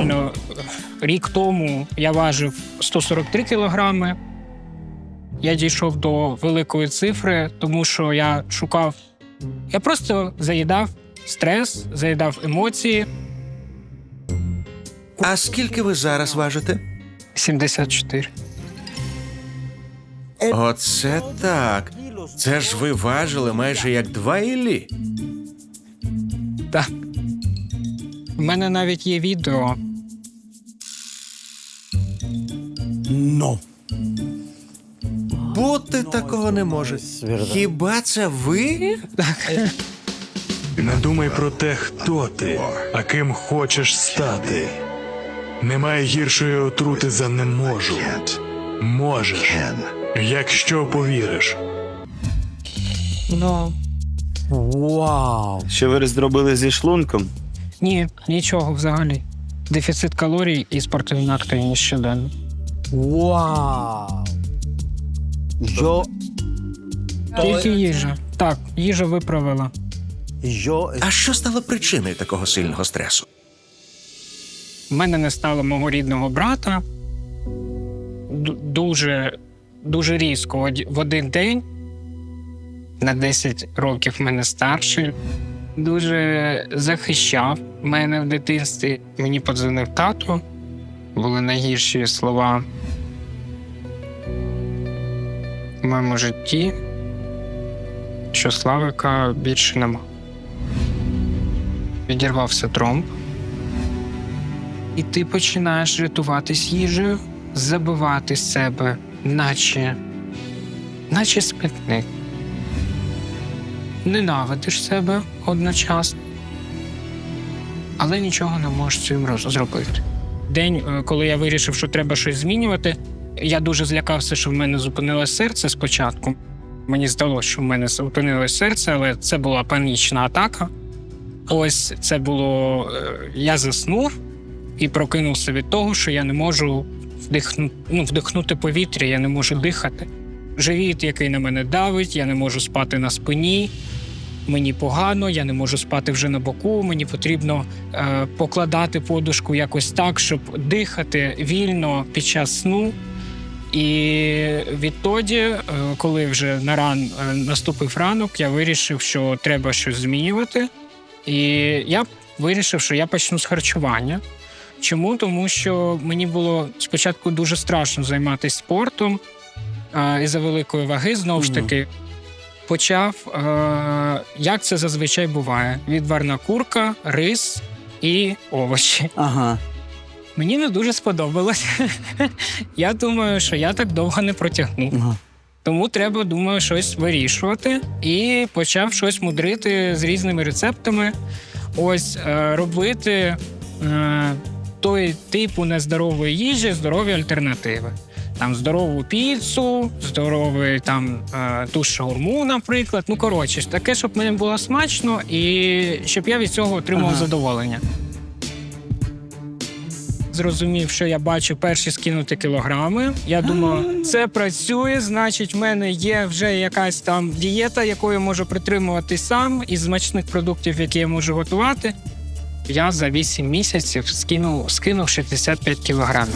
буквально е, рік тому я важив 143 кілограми. Я дійшов до великої цифри, тому що я шукав. Я просто заїдав стрес, заїдав емоції. А скільки ви зараз важите? 74. Оце так. Це ж ви важили майже як два іллі. Так. У мене навіть є відео. Бути такого не може. Хіба це ви? Не думай про те, хто ти, а ким хочеш стати. Немає гіршої отрути за не можу. Можеш, якщо повіриш. Ну. Що ви зробили зі шлунком? Ні, нічого взагалі. Дефіцит калорій і спортивні активні щоденно. Вау! Yo, Тільки їжа. Так, їжа виправила. yo А що стало причиною такого сильного стресу? У мене не стало мого рідного брата. Ду- Дуже, дуже різко од- в один день. На 10 років мене старший. Дуже захищав мене в дитинстві. Мені подзвонив тато. Були найгірші слова в моєму житті, що Славика більше нема. Відірвався тромб. І ти починаєш рятуватись їжею, забивати себе, наче, наче смітник. Ненавидиш себе одночасно, але нічого не можеш цим зробити. День, е, коли я вирішив, що треба щось змінювати, я дуже злякався, що в мене зупинилось серце спочатку. Мені здалося, що в мене зупинилось серце, але це була панічна атака. Ось це було. е, Я заснув і прокинувся від того, що я не можу вдихнути, ну, вдихнути повітря, я не можу дихати. Живіт, який на мене давить, я не можу спати на спині. Мені погано, я не можу спати вже на боку. Мені потрібно е, покладати подушку якось так, щоб дихати вільно під час сну. І відтоді, е, коли вже на ран е, наступив ранок, я вирішив, що треба щось змінювати. І я вирішив, що я почну з харчування. Чому? Тому що мені було спочатку дуже страшно займатися спортом е, із-за великої ваги, знову ж таки. Почав, е, як це зазвичай буває: відварна курка, рис і овочі. Ага. Мені не дуже сподобалось. я думаю, що я так довго не протягну. Ага. Тому треба, думаю, щось вирішувати. І почав щось мудрити з різними рецептами. Ось е, робити е, той типу нездорової їжі, здорові альтернативи. Там здорову піцу, здоровий там е, ту шаурму, наприклад. Ну коротше, таке, щоб мені було смачно і щоб я від цього отримав Ага. задоволення. Зрозумів, що я бачу перші скинути кілограми. Я думав, це працює, значить, в мене є вже якась там дієта, якою я можу притримуватись сам із смачних продуктів, які я можу готувати. Я за 8 місяців скинув, скинув 65 кілограмів.